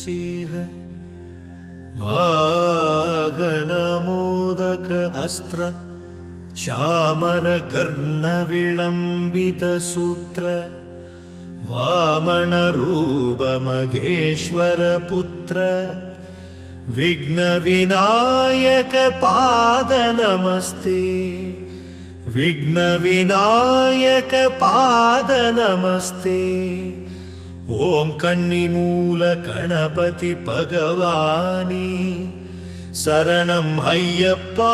सिंह वागनमोदक अस्त्र चामरकर्णविलम्बितसूत्र वामनरूपमगेश्वरपुत्र विघ्नविनायकपादनमस्ते विघ्नविनायकपादनमस्ते ॐ कन्निमूलगणपति भगवानी शरणम् अय्यप्पा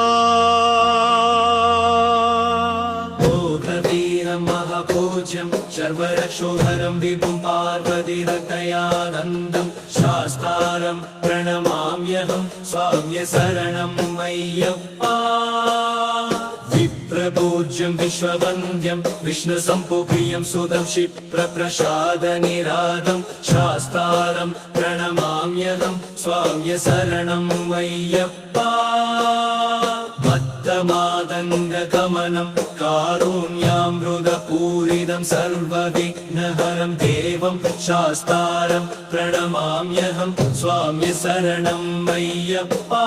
भोगवीरं महापूज्यं शर्वरक्षोहरं विभुं पार्वतीरतयानन्दं शास्तारं प्रणमाम्यहं स्वाम्य शरणं मय्यप्पा विप्रपूज्यं विश्ववन्द्यं विष्णुसम्पुप्रियं सुदं क्षिप्रप्रसादनिरादं शास्तारं प्रणमाम्यहं स्वाम्य शरणं मय्यप्पा रङ्गतमनं कारुण्यामृगपूरिदं सर्वं देवं शास्तारम् प्रणमाम्यहम् मय्यप्पा।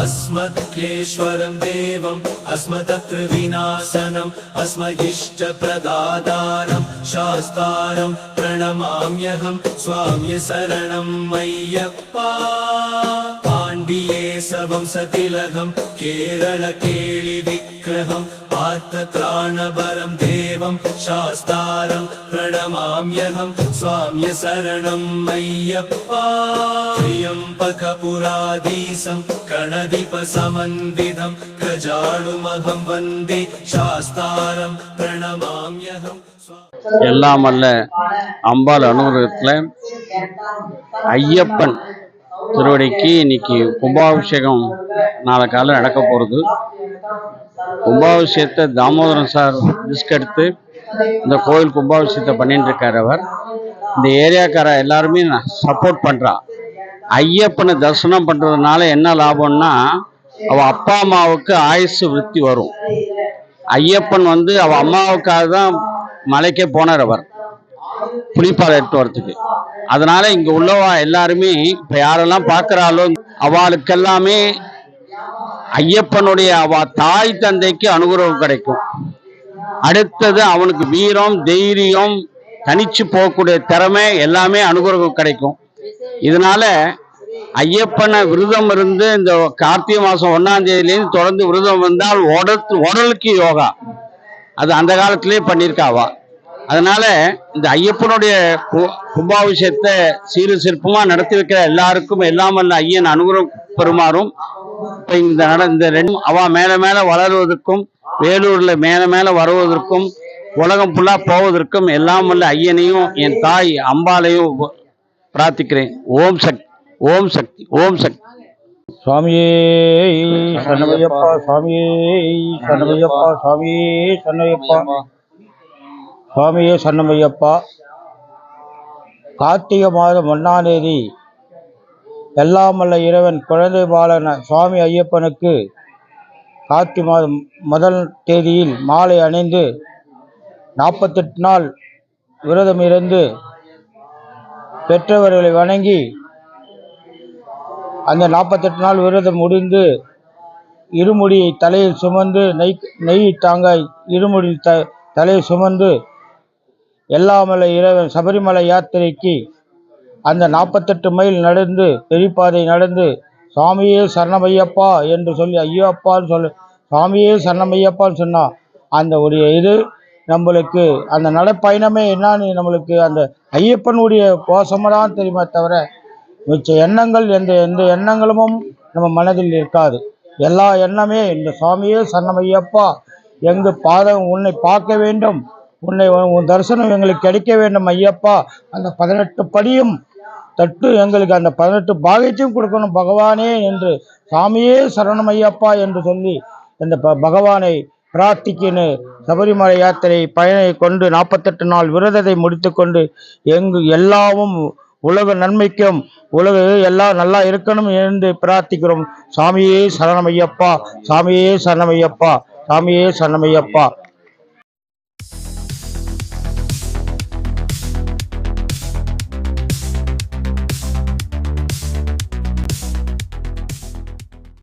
अस्मत्केश्वरं देवम् अस्मदत्र विनाशनम् अस्मदिष्टप्रदातारं शास्तारम् प्रणमाम्यहम् स्वाम्यसरणं मय्यप्पा। पाण्डिये கேசவம் சதிலகம் கேரள கேளி விக்கிரகம் பார்த்த பிராணபரம் தேவம் சாஸ்தாரம் பிரணமாம்யகம் சுவாமிய சரணம் ஐயப்பா. பகபுராதீசம் கணதிப சமன்விதம் கஜாடுமகம் வந்தே சாஸ்தாரம் பிரணமாம்யகம் எல்லாம் அல்ல அம்பாள் அனுகிரகத்தில் ஐயப்பன். திருவடிக்கு இன்னைக்கு கும்பாபிஷேகம் நாளை காலையில் நடக்க போகிறது கும்பாபிஷேகத்தை தாமோதரன் சார் ரிஸ்க் எடுத்து இந்த கோயில் கும்பாபிஷேகத்தை பண்ணிட்டு இருக்கார் அவர். இந்த ஏரியாக்கார எல்லாருமே சப்போர்ட் பண்ணுறா ஐயப்பனை தரிசனம் பண்ணுறதுனால என்ன லாபம்னா அவள் அப்பா அம்மாவுக்கு ஆயுசு விருத்தி வரும். ஐயப்பன் வந்து அவள் அம்மாவுக்காக தான் மலைக்கே போனார் அவர். புலிப்பாறை எடுத்து வரத்துக்கு அதனால இங்க உள்ளவா எல்லாருமே இப்ப யாரெல்லாம் பார்க்குறாளோ அவளுக்கெல்லாமே ஐயப்பனுடைய அவ தாய் தந்தைக்கு அனுகிரகம் கிடைக்கும். அடுத்தது அவனுக்கு வீரம் தைரியம் தனிச்சு போகக்கூடிய திறமை எல்லாமே அனுகிரகம் கிடைக்கும். இதனால ஐயப்பனை விரதம் இருந்து இந்த கார்த்திகை மாசம் ஒன்னாம் தேதியிலேருந்து தொடர்ந்து விரதம் வந்தால் உடல் உடலுக்கு யோகா. அது அந்த காலத்திலே பண்ணியிருக்காவா அதனால இந்த ஐயப்பனுடைய கு- கும்பாபிஷேகத்தை சீரு சிற்பமா நடத்தி வைக்கிற எல்லாருக்கும் எல்லாம் வல்ல ஐயன் அனுகிரகம் பெருமாறும் இந்த நட இந்த ரெண்டும் அவ மேல மேல வளருவதற்கும் வேலூர்ல மேல மேல வருவதற்கும் உலகம் ஃபுல்லா போவதற்கும் எல்லாம் வல்ல ஐயனையும் என் தாய் அம்பாளையும் பிரார்த்திக்கிறேன். ஓம் சக்தி ஓம் சக்தி ஓம் சக்தி சுவாமியே சரணமையப்பா சுவாமியே சரணமையப்பா சுவாமியே சரணமையப்பா சுவாமியே சன்னமையப்பா கார்த்திகை மாதம் ஒன்றாம் தேதி எல்லாமல்ல இறைவன் குழந்தை பாலன சுவாமி ஐயப்பனுக்கு கார்த்திகை மாதம் முதல் தேதியில் மாலை அணிந்து நாற்பத்தெட்டு நாள் விரதம் இருந்து பெற்றவர்களை வணங்கி அந்த நாற்பத்தெட்டு நாள் விரதம் முடிந்து இருமுடியை தலையில் சுமந்து நெய் நெய் தாங்காய் இருமுடி த தலையை சுமந்து எல்லாமலை இறைவன் சபரிமலை யாத்திரைக்கு அந்த நாற்பத்தெட்டு மைல் நடந்து பெரிப்பாதை நடந்து சாமியே சரணமையப்பா என்று சொல்லி ஐயோ அப்பான்னு சொல்லு சரணமையப்பான்னு சொன்னால் அந்த ஒரு இது நம்மளுக்கு அந்த நடைப்பயணமே என்னான்னு நம்மளுக்கு அந்த ஐயப்பனுடைய கோஷமாக தான் தெரியுமே தவிர மிச்ச எண்ணங்கள் எந்த எந்த எண்ணங்களும் நம்ம மனதில் இருக்காது. எல்லா எண்ணமே இந்த சுவாமியே சரணமையப்பா எங்கு பாதம் உன்னை பார்க்க வேண்டும் உன்னை உன் தரிசனம் எங்களுக்கு கிடைக்க வேண்டும் ஐயப்பா. அந்த பதினெட்டு படியும் தட்டு எங்களுக்கு அந்த பதினெட்டு பாகியத்தையும் கொடுக்கணும் பகவானே என்று சாமியே சரணம் ஐயப்பா என்று சொல்லி இந்த ப- பகவானை பிரார்த்திக்கின்னு சபரிமலை யாத்திரை பயனை கொண்டு நாற்பத்தெட்டு நாள் விரதத்தை முடித்துக்கொண்டு எங்கு எல்லாமும் உலக நன்மைக்கும் உலக எல்லாம் நல்லா இருக்கணும் என்று பிரார்த்திக்கிறோம். சாமியே சரணமையப்பா சாமியே சரணமையப்பா சாமியே சரணமையப்பா